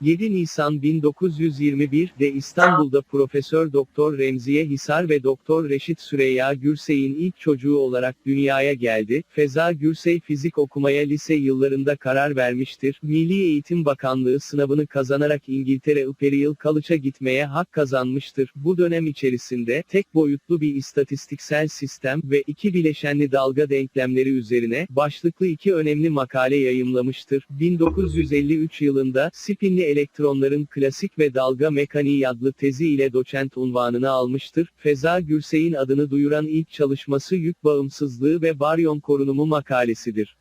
7 Nisan 1921'de İstanbul'da Profesör Doktor Remziye Hisar ve Doktor Reşit Süreyya Gürsey'in ilk çocuğu olarak dünyaya geldi. Feza Gürsey fizik okumaya lise yıllarında karar vermiştir. Milli Eğitim Bakanlığı sınavını kazanarak İngiltere Imperial College'a gitmeye hak kazanmıştır. Bu dönem içerisinde tek boyutlu bir istatistiksel sistem ve iki bileşenli dalga denklemleri üzerine başlıklı iki önemli makale yayımlamıştır. 1953 yılında spinli elektronların klasik ve dalga mekaniği adlı tezi ile doçent unvanını almıştır. Feza Gürsey'in adını duyuran ilk çalışması yük bağımsızlığı ve baryon korunumu makalesidir.